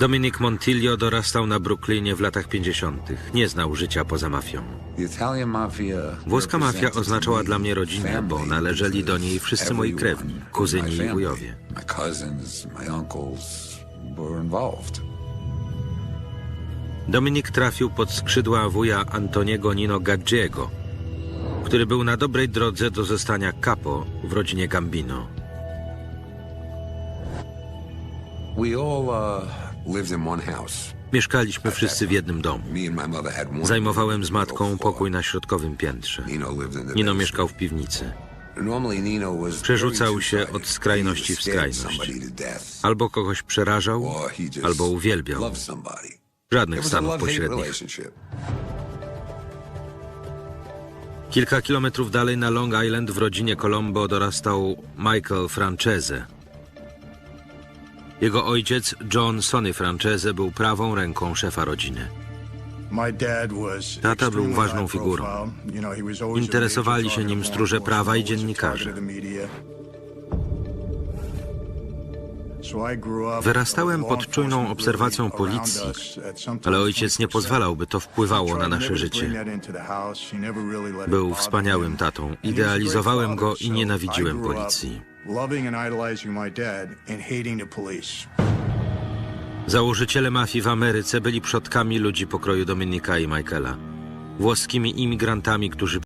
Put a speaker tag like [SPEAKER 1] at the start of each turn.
[SPEAKER 1] Dominic Montiglio dorastał na Brooklynie w latach 50. Nie znał życia poza mafią. Włoska mafia oznaczała dla mnie rodzinę, bo należeli do niej wszyscy moi krewni, kuzyni i wujowie. Dominik trafił pod skrzydła wuja Antoniego Nino Gaggiego, który był na dobrej drodze do zostania capo w rodzinie Gambino. Mieszkaliśmy wszyscy w jednym domu. Zajmowałem z matką pokój na środkowym piętrze.
[SPEAKER 2] Nino
[SPEAKER 1] mieszkał w piwnicy. Przerzucał się od skrajności w skrajność. Albo kogoś przerażał, albo uwielbiał. Żadnych stanów pośrednich. Kilka kilometrów dalej na Long Island w rodzinie Colombo dorastał Michael Francese. Jego ojciec, John Sonny Francese, był prawą ręką szefa rodziny.
[SPEAKER 3] Tata był ważną figurą.
[SPEAKER 1] Interesowali się nim stróże prawa i dziennikarze.
[SPEAKER 3] Wyrastałem pod czujną obserwacją policji, ale ojciec nie pozwalał, by to wpływało na nasze życie.
[SPEAKER 1] Był wspaniałym tatą. Idealizowałem go i nienawidziłem policji. Założyciele mafii w Ameryce byli przodkami ludzi pokroju Dominika i Michaela. Włoskimi imigrantami, którzy